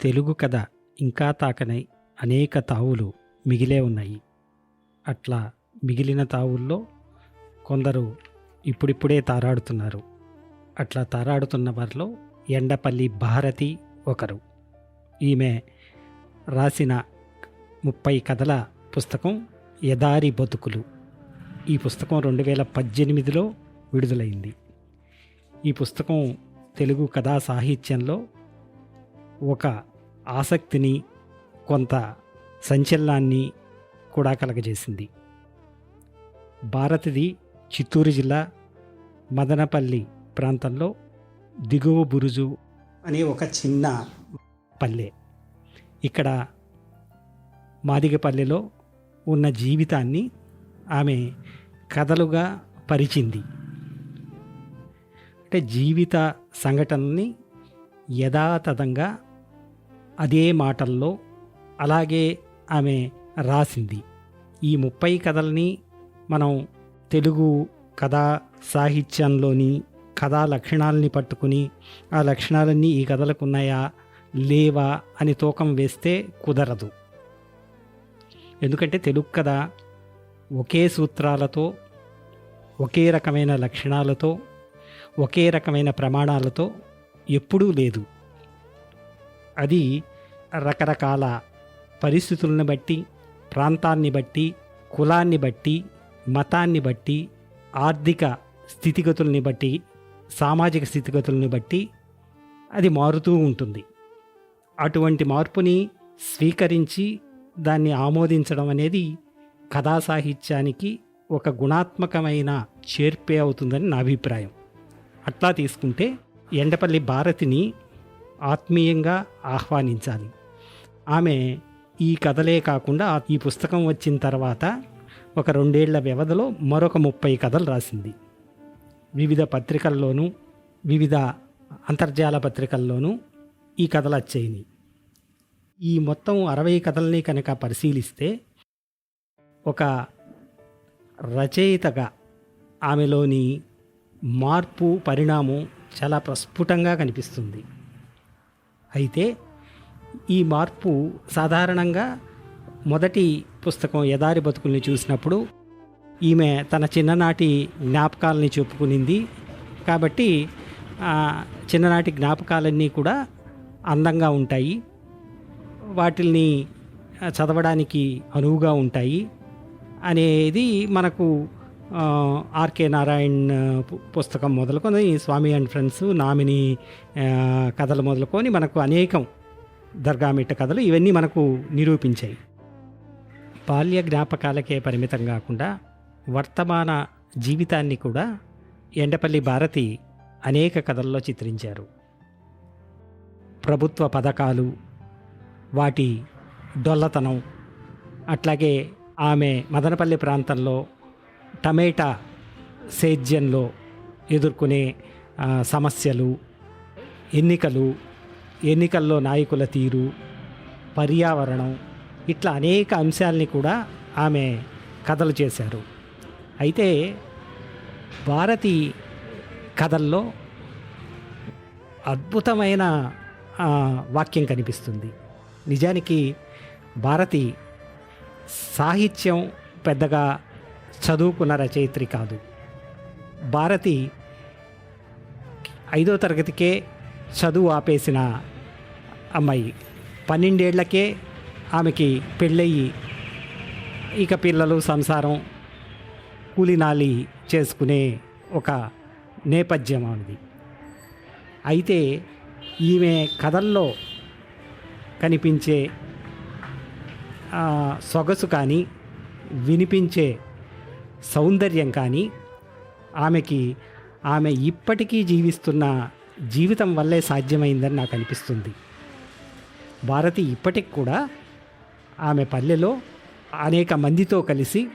తెలుగు కథ ఇంకా తాకనై అనేక తావులు మిగిలే ఉన్నాయి. అట్లా మిగిలిన తావుల్లో కొందరు ఇప్పుడిప్పుడే తారాడుతున్నారు. అట్లా తారాడుతున్న వారిలో ఎండపల్లి భారతి ఒకరు. ఈమె రాసిన ముప్పై కథల పుస్తకం ఎదారి బతుకులు. ఈ పుస్తకం రెండు వేల పద్దెనిమిదిలో విడుదలైంది. ఈ పుస్తకం తెలుగు కథా సాహిత్యంలో ఒక ఆసక్తిని కొంత సంచలనాన్ని కూడా కలగజేసింది. భారతిది చిత్తూరు జిల్లా మదనపల్లి ప్రాంతంలో దిగువ బురుజు అనే ఒక చిన్న పల్లె. ఇక్కడ మాదిగపల్లెలో ఉన్న జీవితాన్ని ఆమె కథలుగా పరిచింది. అంటే జీవిత సంఘటనని యథాతథంగా అదే మాటల్లో అలాగే ఆమె రాసింది. ఈ ముప్పై కథల్ని మనం తెలుగు కథా సాహిత్యంలోని కథా లక్షణాలని పట్టుకుని ఆ లక్షణాలన్నీ ఈ కథలకు ఉన్నాయా లేవా అని తూకం వేస్తే కుదరదు. ఎందుకంటే తెలుగు కథ ఒకే సూత్రాలతో ఒకే రకమైన లక్షణాలతో ఒకే రకమైన ప్రమాణాలతో ఎప్పుడూ లేదు. అది రకరకాల పరిస్థితులను బట్టి ప్రాంతాన్ని బట్టి కులాన్ని బట్టి మతాన్ని బట్టి ఆర్థిక స్థితిగతుల్ని బట్టి సామాజిక స్థితిగతుల్ని బట్టి అది మారుతూ ఉంటుంది. అటువంటి మార్పుని స్వీకరించి దాన్ని ఆమోదించడం అనేది కథా సాహిత్యానికి ఒక గుణాత్మకమైన చేర్పే అవుతుందని నా అభిప్రాయం. అట్లా తీసుకుంటే ఎండపల్లి భారతిని ఆత్మీయంగా ఆహ్వానించాలి. ఆమె ఈ కథలే కాకుండా ఈ పుస్తకం వచ్చిన తర్వాత ఒక రెండేళ్ళ వ్యవధిలో మరొక ముప్పై కథలు రాసింది. వివిధ పత్రికల్లోనూ వివిధ అంతర్జాల పత్రికల్లోనూ ఈ కథలు వచ్చాయి. ఈ మొత్తం అరవై కథల్ని కనుక పరిశీలిస్తే ఒక రచయితగా ఆమెలోని మార్పు పరిణామం చాలా ప్రస్ఫుటంగా కనిపిస్తుంది. అయితే ఈ మార్పు సాధారణంగా మొదటి పుస్తకం ఎదారి బతుకుల్ని చూసినప్పుడు ఈమె తన చిన్ననాటి జ్ఞాపకాలని చెప్పుకునింది. కాబట్టి చిన్ననాటి జ్ఞాపకాలన్నీ కూడా అందంగా ఉంటాయి. వాటిల్ని చదవడానికి అనువుగా ఉంటాయి. అనేది మనకు ఆర్కే నారాయణ్ పుస్తకం మొదలుకొని స్వామి అండ్ ఫ్రెండ్స్ నామిని కథలు మొదలుకొని మనకు అనేకం దర్గామిట్ట కథలు ఇవన్నీ మనకు నిరూపించాయి. బాల్య జ్ఞాపకాలకే పరిమితం కాకుండా వర్తమాన జీవితాన్ని కూడా ఎండపల్లి భారతి అనేక కథల్లో చిత్రించారు. ప్రభుత్వ పథకాలు వాటి డొల్లతనం అట్లాగే ఆమె మదనపల్లి ప్రాంతంలో టమేటా సేద్యంలో ఎదుర్కొనే సమస్యలు ఎన్నికలు ఎన్నికల్లో నాయకుల తీరు పర్యావరణం ఇట్లా అనేక అంశాలని కూడా ఆమె కథలు చేశారు. అయితే భారతి కథల్లో అద్భుతమైన వాక్యం కనిపిస్తుంది. నిజానికి భారతి సాహిత్యం పెద్దగా చదువుకున్న రచయిత్రి కాదు. భారతి ఐదో తరగతికే చదువు ఆపేసిన అమ్మాయి. పన్నెండేళ్ళకే ఆమెకి పెళ్ళయి ఇక పిల్లలు సంసారం కూలినాలి చేసుకునే ఒక నేపథ్యం ఆమెది. అయితే ఈమె కథల్లో కనిపించే సొగసు కానీ వినిపించే సౌందర్యం కానీ ఆమెకి ఆమె ఇప్పటికీ జీవిస్తున్న జీవితం వల్లే సాధ్యమైందని నాకు అనిపిస్తుంది. భారతి ఇప్పటికి కూడా ఆమె పల్లెలో అనేక మందితో కలిసి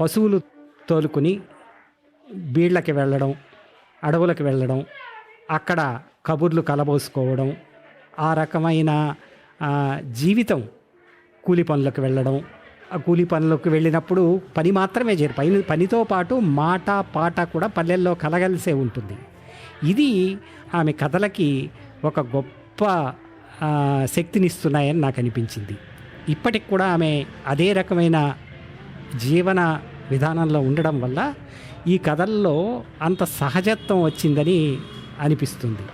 పశువులు తోలుకుని బీళ్ళకి వెళ్ళడం అడవులకు వెళ్ళడం అక్కడ కబుర్లు కలబోసుకోవడం ఆ రకమైన జీవితం కూలి పనులకు వెళ్ళడం కూలి పనులకు వెళ్ళినప్పుడు పని మాత్రమే చేయరు. పని పనితో పాటు మాట పాట కూడా పల్లెల్లో కలగలిసే ఉంటుంది. ఇది ఆమె కథలకి ఒక గొప్ప శక్తినిస్తున్నాయని నాకు అనిపించింది. ఇప్పటికి కూడా ఆమె అదే రకమైన జీవన విధానంలో ఉండడం వల్ల ఈ కథల్లో అంత సహజత్వం వచ్చిందని అనిపిస్తుంది.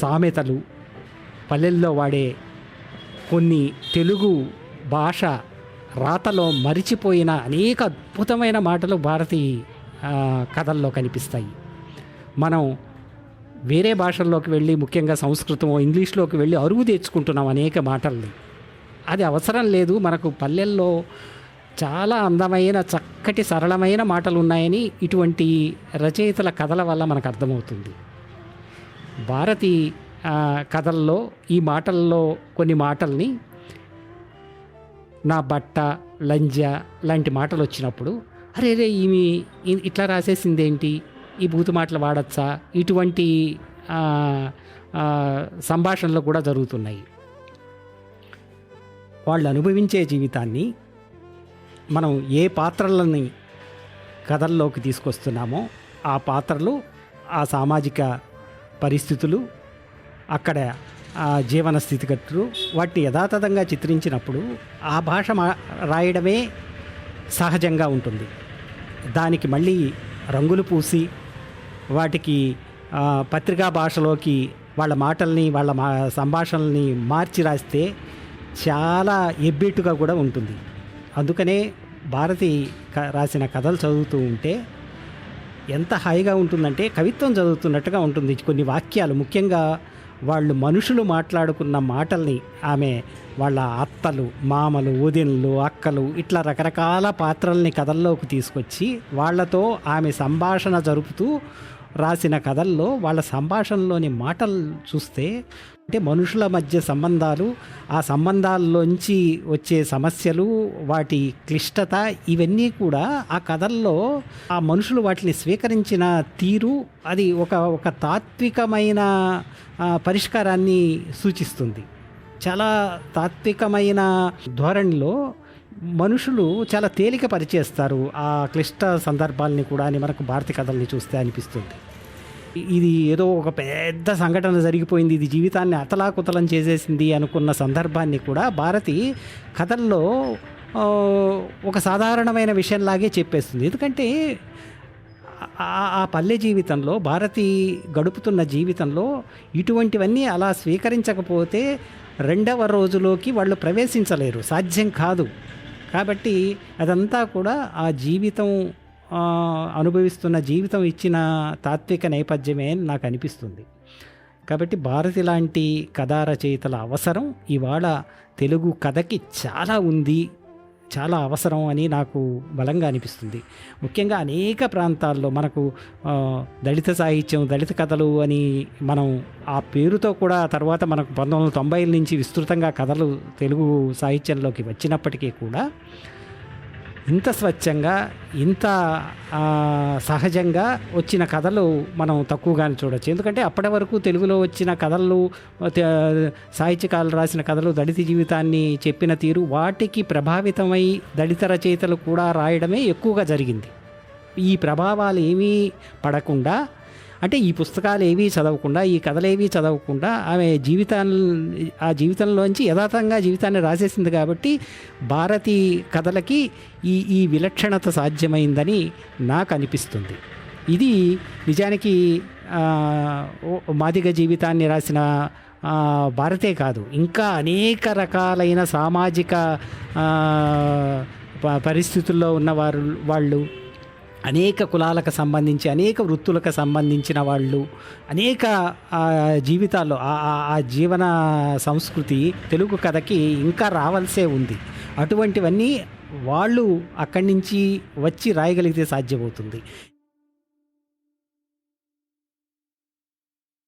సామెతలు పల్లెల్లో వాడే కొన్ని తెలుగు భాష రాతలో మరిచిపోయిన అనేక అద్భుతమైన మాటలు భారతీ కథల్లో కనిపిస్తాయి. మనం వేరే భాషల్లోకి వెళ్ళి ముఖ్యంగా సంస్కృతం ఇంగ్లీష్లోకి వెళ్ళి అరువు తెచ్చుకుంటున్నాం అనేక మాటల్ని. అది అవసరం లేదు మనకు పల్లెల్లో చాలా అందమైన చక్కటి సరళమైన మాటలు ఉన్నాయని ఇటువంటి రచయితల కథల వల్ల మనకు అర్థమవుతుంది. భారతీ కథల్లో ఈ మాటల్లో కొన్ని మాటల్ని నా బట్ట లంజ లాంటి మాటలు వచ్చినప్పుడు అరే రే ఈమె ఇట్లా రాసేసింది ఏంటి ఈ బూతు మాటలు వాడచ్చా? ఇటువంటి సంభాషణలు కూడా జరుగుతున్నాయి. వాళ్ళు అనుభవించే జీవితాన్ని మనం ఏ పాత్రలని కథల్లోకి తీసుకొస్తున్నామో ఆ పాత్రలు ఆ సామాజిక పరిస్థితులు అక్కడ జీవన స్థితిగతులు వాటిని యథాతథంగా చిత్రించినప్పుడు ఆ భాష మా- రాయడమే సహజంగా ఉంటుంది. దానికి మళ్ళీ రంగులు పూసి వాటికి పత్రికా భాషలోకి వాళ్ళ మాటల్ని వాళ్ళ మా సంభాషణల్ని మార్చి రాస్తే చాలా ఎబ్బెట్టుగా కూడా ఉంటుంది. అందుకనే భారతి క రాసిన కథలు చదువుతూ ఉంటే ఎంత హాయిగా ఉంటుందంటే కవిత్వం చదువుతున్నట్టుగా ఉంటుంది. కొన్ని వాక్యాలు ముఖ్యంగా వాళ్ళు మనుషులు మాట్లాడుకున్న మాటల్ని ఆమె వాళ్ళ అత్తలు మామలు వదినలు అక్కలు ఇట్లా రకరకాల పాత్రల్ని కథల్లోకి తీసుకొచ్చి వాళ్ళతో ఆమె సంభాషణ జరుపుతూ రాసిన కథల్లో వాళ్ళ సంభాషణలోని మాటలు చూస్తే అంటే మనుషుల మధ్య సంబంధాలు ఆ సంబంధాల్లోంచి వచ్చే సమస్యలు వాటి క్లిష్టత ఇవన్నీ కూడా ఆ కథల్లో ఆ మనుషులు వాటిని స్వీకరించిన తీరు అది ఒక ఒక తాత్వికమైన పరిష్కారాన్ని సూచిస్తుంది. చాలా తాత్వికమైన ధోరణిలో మనుషులు చాలా తేలిక పరిచేస్తారు ఆ క్లిష్ట సందర్భాల్ని కూడా అని మనకు భారతీయ కథల్ని చూస్తే అనిపిస్తుంది. ఇది ఏదో ఒక పెద్ద సంఘటన జరిగిపోయింది ఇది జీవితాన్ని అతలాకుతలం చేసేసింది అనుకున్న సందర్భాన్ని కూడా భారతి కథల్లో ఒక సాధారణమైన విషయంలాగే చెప్పేస్తుంది. ఎందుకంటే ఆ- ఆ పల్లె జీవితంలో భారతి గడుపుతున్న జీవితంలో ఇటువంటివన్నీ అలా స్వీకరించకపోతే రెండవ రోజులోకి వాళ్ళు ప్రవేశించలేరు. సాధ్యం కాదు. కాబట్టి అదంతా కూడా ఆ జీవితం అనుభవిస్తున్న జీవితం ఇచ్చిన తాత్విక నేపథ్యమే అని నాకు అనిపిస్తుంది. కాబట్టి భారతి లాంటి కథా రచయితల అవసరం. ఇవాళ తెలుగు కథకి చాలా ఉంది. చాలా అవసరం అని నాకు బలంగా అనిపిస్తుంది. ముఖ్యంగా అనేక ప్రాంతాల్లో మనకు దళిత సాహిత్యం దళిత కథలు అని మనం ఆ పేరుతో కూడా తర్వాత మనకు పంతొమ్మిది వందల తొంభైల నుంచి విస్తృతంగా కథలు తెలుగు సాహిత్యంలోకి వచ్చినప్పటికీ కూడా ఇంత స్వచ్ఛంగా ఇంత సహజంగా వచ్చిన కథలు మనం తక్కువగానే చూడొచ్చు. ఎందుకంటే అప్పటి వరకు తెలుగులో వచ్చిన కథలు సాహిత్యకాలు సాహిత్యకారులు రాసిన కథలు దళిత జీవితాన్ని చెప్పిన తీరు వాటికి ప్రభావితమై దళిత రచయితలు కూడా రాయడమే ఎక్కువగా జరిగింది. ఈ ప్రభావాలు ఏమీ పడకుండా అంటే ఈ పుస్తకాలు ఏవి చదవకుండా ఈ కథలేవీ చదవకుండా ఆమె జీవితాన్ని ఆ జీవితంలోంచి యథాతంగా జీవితాన్ని రాసేసింది కాబట్టి భారతి కథలకి ఈ ఈ విలక్షణత సాధ్యమైందని నాకు అనిపిస్తుంది ఇది నిజానికి మాదిగ జీవితాన్ని రాసిన భారతే కాదు ఇంకా అనేక రకాలైన సామాజిక ప- పరిస్థితుల్లో ఉన్నవారు వాళ్ళు అనేక కులాలకు సంబంధించి అనేక వృత్తులకు సంబంధించిన వాళ్ళు అనేక జీవితాల్లో ఆ ఆ- ఆ జీవన సంస్కృతి తెలుగు కథకి ఇంకా రావాల్సే ఉంది. అటువంటివన్నీ వాళ్ళు అక్కడి నుంచి వచ్చి రాయగలిగితే సాధ్యమవుతుంది.